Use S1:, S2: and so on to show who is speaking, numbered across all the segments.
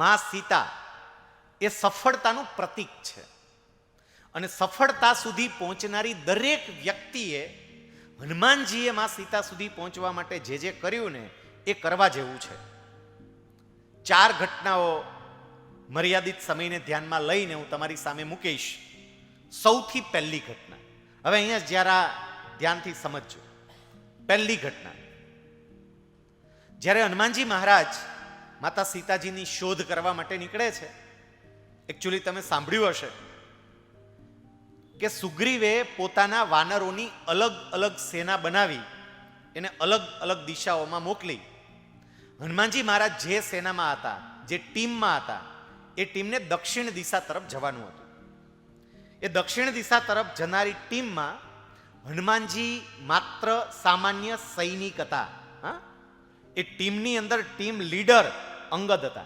S1: મા સીતા એ સફળતાનું પ્રતીક છે. અને સફળતા સુધી પહોંચનારી દરેક વ્યક્તિએ હનુમાનજીએ મા સીતા સુધી પહોંચવા માટે જે જે કર્યું ને એ કરવા જેવું છે. ચાર ઘટનાઓ મર્યાદિત સમયને ધ્યાનમાં લઈને હું તમારી સામે મૂકીશ. સૌથી પહેલી ઘટના. હવે અહીંયા જ્યારે ધ્યાનથી સમજજો. પહેલી ઘટના. જ્યારે હનુમાનજી મહારાજ માતા સીતાજીની શોધ કરવા માટે નીકળે છે. એકચ્યુઅલી તમે સાંભળ્યું હશે કે સુગ્રીવે પોતાના વાનરોની અલગ અલગ સેના બનાવી, એને અલગ અલગ દિશાઓમાં મોકલી. હનુમાનજી મહારાજ જે સેનામાં હતા, જે ટીમમાં હતા, એ ટીમને દક્ષિણ દિશા તરફ જવાનું હતું. એ દક્ષિણ દિશા તરફ જનારી ટીમમાં હનુમાનજી માત્ર સામાન્ય સૈનિક હતા. હા? એ ટીમની અંદર ટીમ લીડર અંગદ હતા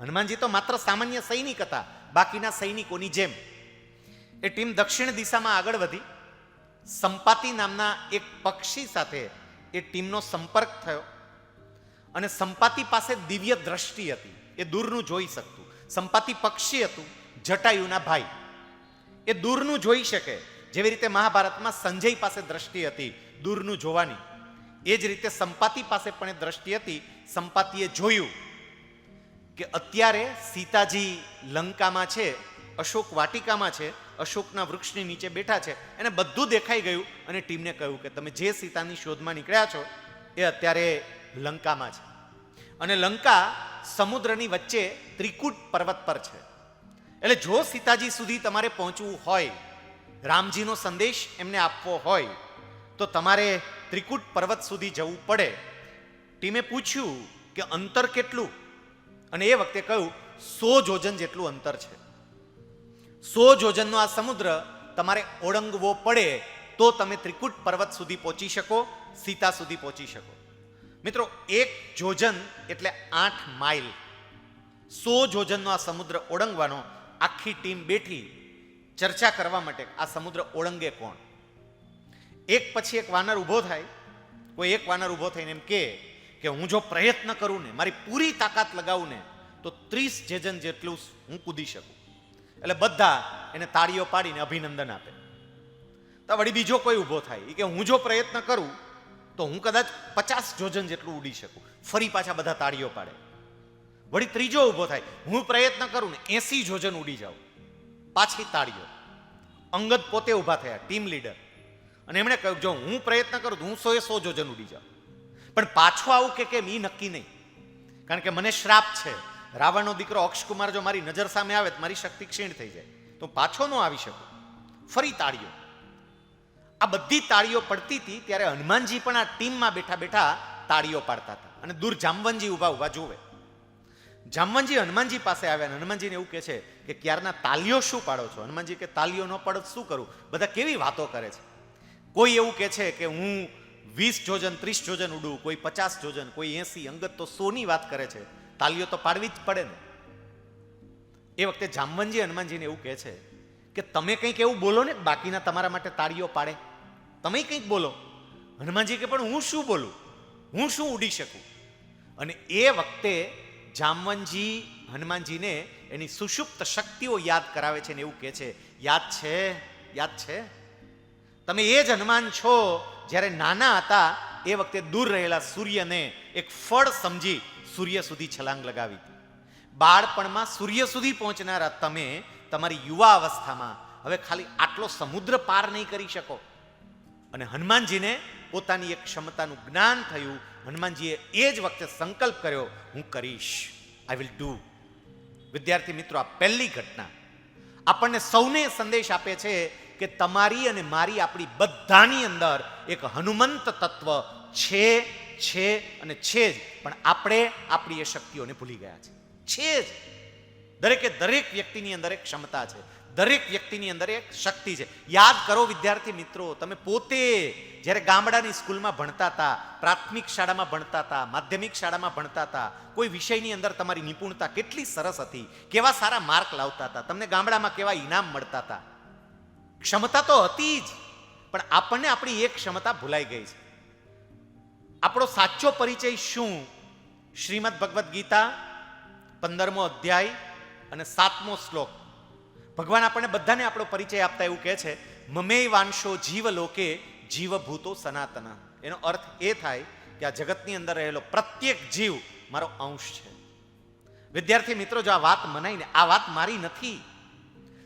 S1: હનુમાનજી તો માત્ર સામાન્ય સૈનિક હતા, બાકીના સૈનિકોની જેમ. એ ટીમ દક્ષિણ દિશામાં આગળ વધી. સંપાતિ નામના એક પક્ષી સાથે એ ટીમનો સંપર્ક થયો. અને સંપાતિ પાસે દિવ્ય દ્રષ્ટિ હતી. એ દૂરનું જોઈ શકતું. સંપાતિ પક્ષી હતું, જટાયુના ભાઈ. એ દૂરનું જોઈ શકે. જેવી રીતે મહાભારતમાં સંજય પાસે દ્રષ્ટિ હતી, દૂરનું જોવાની. એ જ રીતે સંપાતિ પાસે પણ એ દ્રષ્ટિ હતી. સંપાતિએ જોયું. કે અત્યારે સીતાજી લંકામાં છે, અશોક વાટિકામાં છે, અશોકના વૃક્ષની નીચે બેઠા છે. એને બધું દેખાઈ ગયું અને ટીમને કહ્યું કે તમે જે સીતાની શોધમાં નીકળ્યા છો, એ અત્યારે લંકામાં છે. અને લંકા સમુદ્રની વચ્ચે ત્રિકૂટ પર્વત પર છે. એટલે જો સીતાજી સુધી તમારે પહોંચવું હોય, રામજીનો સંદેશ એમને આપવો હોય, તો તમારે ત્રિકૂટ પર્વત સુધી જવું પડે. ટીમે પૂછ્યું કે અંતર કેટલું? અને એ વખતે કહ્યું, સો જોજન જેટલું અંતર છે. સો જોજનનો આ સમુદ્ર તમારે ઓળંગવો પડે તો તમે ત્રિકૂટ પર્વત સુધી પહોંચી શકો, સીતા સુધી પહોંચી શકો. મિત્રો, એક જોજન એટલે આઠ માઇલ. સો જોજનનો આ સમુદ્ર ઓળંગવાનો આખી ટીમ બેઠી ચર્ચા કરવા માટે આ સમુદ્ર ઓળંગે કોણ? એક પછી એક વાનર ઊભો થાય, કોઈ એક વાનર ઊભો થઈને એમ કે કે હું જો પ્રયત્ન કરું ને મારી પૂરી તાકાત લગાવું ને તો ત્રીસ જેજન જેટલું હું કૂદી શકું. એટલે બધા એને તાળીઓ પાડીને અભિનંદન આપે. તો વળી બીજો કોઈ ઊભો થાય એ કે હું જો પ્રયત્ન કરું, તો હું કદાચ પચાસ જોજન જેટલું ઉડી શકું. ફરી પાછા બધા તાળીઓ પાડે. વળી ત્રીજો ઊભો થાય, હું પ્રયત્ન કરું ને એસી જોજન ઉડી જાઉં. પાછી તાળીઓ. અંગદ પોતે ઊભા થયા, ટીમ લીડર. અને એમણે કહ્યું, જો હું પ્રયત્ન કરું, તો હું સો એ સો જોજન ઉડી જાઉં. પણ પાછો આવું કે કેમ એ નક્કી નહીં. કારણ કે મને શ્રાપ છે, રાવણનો દીકરો અક્ષકુમાર જો મારી નજર સામે આવે તો મારી શક્તિ ક્ષીણ થઈ જાય. તો પાછો ન આવી શકું. ફરી તાળીઓ. આ બધી તાળીઓ પડતી હતી ત્યારે હનુમાનજી પણ આ ટીમમાં બેઠા બેઠા તાળીઓ પાડતા હતા. અને દૂર જામવનજી ઊભા ઊભા જોવે જામવનજી હનુમાનજી પાસે આવ્યા અને હનુમાનજીને એવું કહે છે કે ક્યારના તાલીઓ શું પાડો છો? હનુમાનજી કે તાલીઓ ન પાડો શું કરું? બધા કેવી વાતો કરે છે? કોઈ એવું કહે છે કે હું વીસ જોજન, ત્રીસ જોજન ઉડવું, કોઈ પચાસ જોજન, કોઈ એસી, અંગત તો સોની વાત કરે છે. તાલીઓ તો પાડવી જ પડે ને. એ વખતે જામવનજી હનુમાનજીને એવું કહે છે કે તમે કંઈક એવું બોલો ને, બાકીના તમારા માટે તાળીઓ પાડે. તમે કંઈક બોલો. હનુમાનજી કે, પણ હું શું બોલું? હું શું ઉડી શકું? અને એ વખતે જામવનજી હનુમાનજીને એની સુષુપ્ત શક્તિઓ યાદ કરાવે છે ને એવું કહે છે. યાદ છે? યાદ છે? તમે એ જ હનુમાન છો જ્યારે નાના હતા, એ વખતે દૂર રહેલા સૂર્યને એક ફળ સમજી સૂર્ય સુધી છલાંગ લગાવી હતી. બાળપણમાં સૂર્ય સુધી પહોંચનારા તમે તમારી યુવા અવસ્થામાં હવે ખાલી આટલો સમુદ્ર પાર નહીં કરી શકો. અને હનુમાનજીને પોતાની એક ક્ષમતાનું જ્ઞાન થયું. હનુમાનજીએ એ જ વખતે સંકલ્પ કર્યો, હું કરીશ. આઈ વિલ ડૂ વિદ્યાર્થી મિત્રો, આ પહેલી ઘટના આપણને સૌને સંદેશ આપે છે કે તમારી અને મારી આપણી બધાની અંદર એક હનુમંત તત્વ છે છે અને છે જ. પણ આપણે આપણી એ શક્તિઓને ભૂલી ગયા છે છે જ. દરેકે દરેક વ્યક્તિની અંદર એક ક્ષમતા છે. દરેક વ્યક્તિની અંદર એક શક્તિ છે. યાદ કરો વિદ્યાર્થી મિત્રો, તમે પોતે જ્યારે ગામડાની સ્કૂલમાં ભણતા હતા, પ્રાથમિક શાળામાં ભણતા હતા, માધ્યમિક શાળામાં ભણતા હતા, કોઈ વિષયની અંદર તમારી નિપુણતા કેટલી સરસ હતી, કેવા સારા માર્ક લાવતા હતા, તમને ગામડામાં કેવા ઇનામ મળતા હતા ક્ષમતા તો હતી જ, પણ આપણને આપણી એક ક્ષમતા ભૂલાઈ ગઈ છે. આપણો સાચો પરિચય શું? શ્રીમદ ભગવદ્ ગીતા, પંદરમો અધ્યાય અને સાતમો શ્લોક. ભગવાન આપણને બધાને આપણો પરિચય આપતા એવું કહે છે મમે વાંશો જીવ લોકે જીવભૂતો સનાતન. એનો અર્થ એ થાય કે આ જગતની અંદર રહેલો પ્રત્યેક જીવ મારો અંશ છે. વિદ્યાર્થી મિત્રો, જો આ વાત મનાઈને, આ વાત મારી નથી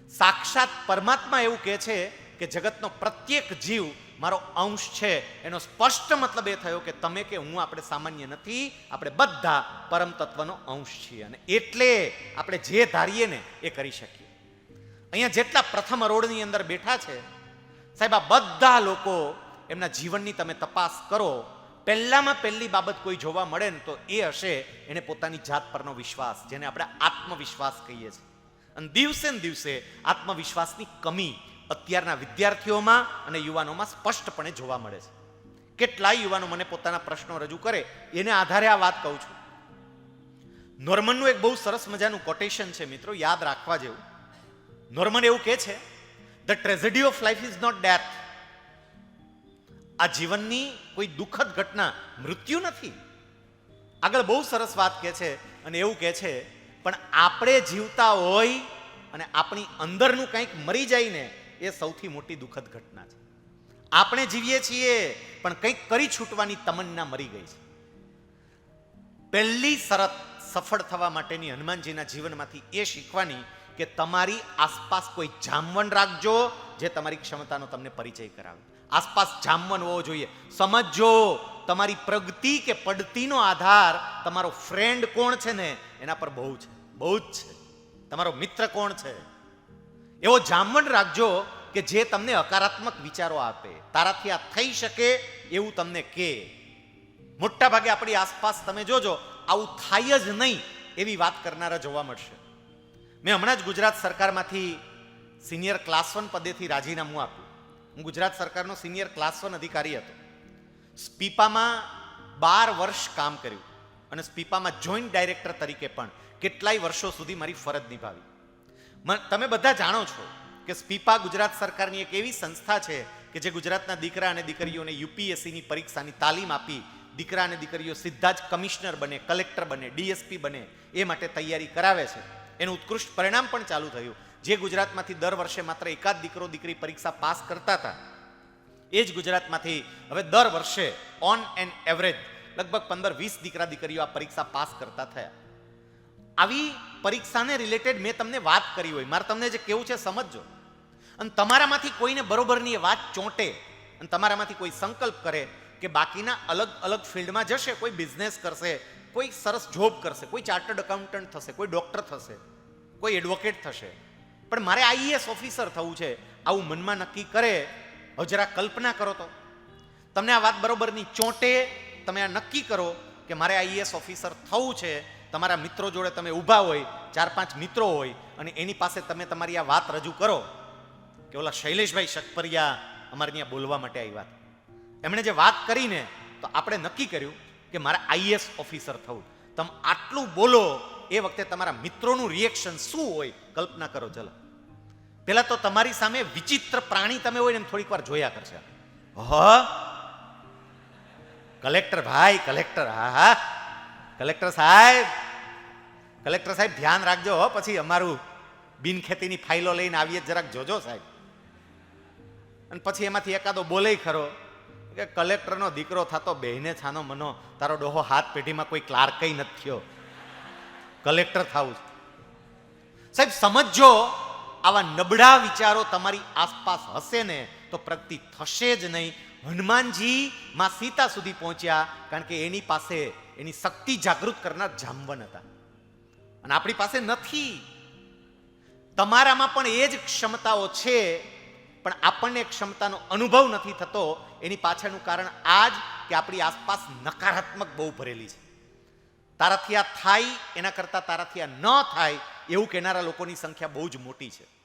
S1: સાક્ષાત પરમાત્મા એવું કહે છે કે જગતનો પ્રત્યેક જીવ મારો અંશ છે. એનો સ્પષ્ટ મતલબ એ થયો કે તમે કે હું આપણે સામાન્ય નથી, આપણે બધા પરમ તત્વનો અંશ છીએ અને એટલે આપણે જે ધારીએ ને એ કરી શકીએ. અહીંયા જેટલા પ્રથમ રોડની અંદર બેઠા છે, સાહેબ આ બધા લોકો એમના જીવનની તમે તપાસ કરો, પહેલામાં પહેલી બાબત કોઈ જોવા મળે ને તો એ હશે એને પોતાની જાત પરનો વિશ્વાસ, જેને આપણે આત્મવિશ્વાસ કહીએ છીએ. અને દિવસે ને દિવસે આત્મવિશ્વાસની કમી અત્યારના વિદ્યાર્થીઓમાં અને યુવાનોમાં સ્પષ્ટપણે જોવા મળે છે. કેટલાય યુવાનો મને પોતાના પ્રશ્નો રજૂ કરે, એને આધારે આ વાત કહું છું. નોર્મનનું એક બહુ સરસ મજાનું કોટેશન છે મિત્રો, યાદ રાખવા જેવું. નોર્મન એવું કહે છે the tragedy of life is not death આ જીવનની કોઈ દુઃખદ ઘટના મૃત્યુ નથી. આગળ બહુ સરસ વાત કહે છે અને એવું કહે છે પણ આપણે જીવતા હોય અને આપણી અંદરનું કંઈક મરી જાય ને એ સૌથી મોટી દુઃખદ ઘટના છે. આપણે જીવીએ છીએ, પણ કંઈક કરી છૂટવાની તમન્ના મરી ગઈ છે. પહેલી શરત સફળ થવા માટેની હનુમાનજીના જીવનમાંથી એ શીખવાની કે તમારી આસપાસ કોઈ જામવન રાખજો જે તમારી ક્ષમતાનો તમને પરિચય કરાવે. આસપાસ જામવન હોવો જોઈએ. સમજો તમારી પ્રગતિ કે પડતીનો આધાર તમારો ફ્રેન્ડ કોણ છે ને, એના પર બહુ છે, બહુ જ છે. તમારો મિત્ર કોણ છે? એવો જામવણ રાખજો કે જે તમને હકારાત્મક વિચારો આપે. તારાથી આ થઈ શકે એવું તમને કે. મોટા ભાગે આપણી આસપાસ તમે જોજો, આવું થાય જ નહીં એવી વાત કરનારા જોવા મળશે. મેં હમણાં જ ગુજરાત સરકારમાંથી સિનિયર ક્લાસ વન પદેથી રાજીનામું આપ્યું. હું ગુજરાત સરકારનો સિનિયર ક્લાસ વન અધિકારી હતો. સ્પીપામાં બાર વર્ષ કામ કર્યું અને સ્પીપામાં જોઈન્ટ ડાયરેક્ટર તરીકે પણ કેટલાય વર્ષો સુધી મારી ફરજ નિભાવી. તમે બધા જાણો છો કે સ્પીપા ગુજરાત સરકારની એક એવી સંસ્થા છે કે જે ગુજરાતના દીકરા અને દીકરીઓને યુપીએસસીની પરીક્ષાની તાલીમ આપી દીકરા અને દીકરીઓ સીધા જ કમિશનર બને, કલેક્ટર બને, ડીએસપી બને એ માટે તૈયારી કરાવે છે. એનું ઉત્કૃષ્ટ પરિણામ પણ ચાલુ થયું. જે ગુજરાતમાંથી દર વર્ષે માત્ર એકાદ દીકરો દીકરી પરીક્ષા પાસ કરતા હતા એ જ ગુજરાતમાંથી હવે દર વર્ષે ઓન એન એવરેજ લગભગ પંદર વીસ દીકરા દીકરીઓ આ પરીક્ષા પાસ કરતા થયા. આવી પરીક્ષાને રિલેટેડ મેં તમને વાત કરી હોય, મારે તમને જે કેવું છે સમજજો. અને તમારામાંથી કોઈને બરોબરની એ વાત ચોંટે અને તમારામાંથી કોઈ સંકલ્પ કરે કે બાકીના અલગ અલગ ફિલ્ડમાં જશે, કોઈ બિઝનેસ કરશે, કોઈ સરસ જોબ કરશે, કોઈ ચાર્ટર્ડ એકાઉન્ટન્ટ થશે, કોઈ ડૉક્ટર થશે, કોઈ એડવોકેટ થશે. પણ મારે આઈએએસ ઓફિસર થવું છે, આવું મનમાં નક્કી કરે હવે જરા કલ્પના કરો તો. તમને આ વાત બરોબરની ચોંટે, તમે આ નક્કી કરો કે મારે આઈએએસ ઓફિસર થવું છે, તમારા મિત્રો જોડે તમે ઊભા હોય, ચાર પાંચ મિત્રો હોય, અને એની પાસે તમે તમારી આ વાત રજૂ કરો. કે ઓલા શૈલેષભાઈ શકપરિયા અમારે ત્યાં બોલવા માટે આવ્યા વાત એમણે જે વાત કરીને તો આપણે નક્કી કર્યું કે મારે આઈએસ ઓફિસર થવું. તમે આટલું બોલો, એ વખતે તમારા મિત્રોનું રિએક્શન શું હોય? કલ્પના કરો, ચલો. પેલા તો તમારી સામે વિચિત્ર પ્રાણી તમે હોય ને થોડીક વાર જોયા કરશે. હ કલેક્ટર ભાઈ, કલેક્ટર, હા હા. કલેક્ટર સાહેબ કલેક્ટર સાહેબ ધ્યાન રાખજો હો, પછી અમારું બિનખેતીની ફાઇલો લઈને આવીએ જરાક જોજો સાહેબ. અને પછી એમાંથી એકાદો બોલે ખરો કે કલેક્ટરનો દીકરો થતો બહેને છાનો મનો, તારો ડોહો હાથ પેઢીમાં કોઈ ક્લાર્કય નથી થયો. કલેક્ટર થવું સાહેબ સમજો આવા નબળા વિચારો તમારી આસપાસ હશે ને, તો પ્રગતિ થશે જ નહીં. હનુમાનજી માં સીતા સુધી પહોંચ્યા, કારણ કે એની પાસે એની શક્તિ જાગૃત કરનાર જામવન હતા. અને આપણી પાસે નથી. તમારામાં પણ એ જ ક્ષમતાઓ છે, પણ આપણને ક્ષમતાનો અનુભવ નથી થતો. એની પાછળનું કારણ આ જ કે આપણી આસપાસ નકારાત્મક બહુ ભરેલી છે. તારાથી આ થાય, એના કરતાં તારાથી આ ન થાય, એવું કહેનારા લોકોની સંખ્યા બહુ જ મોટી છે.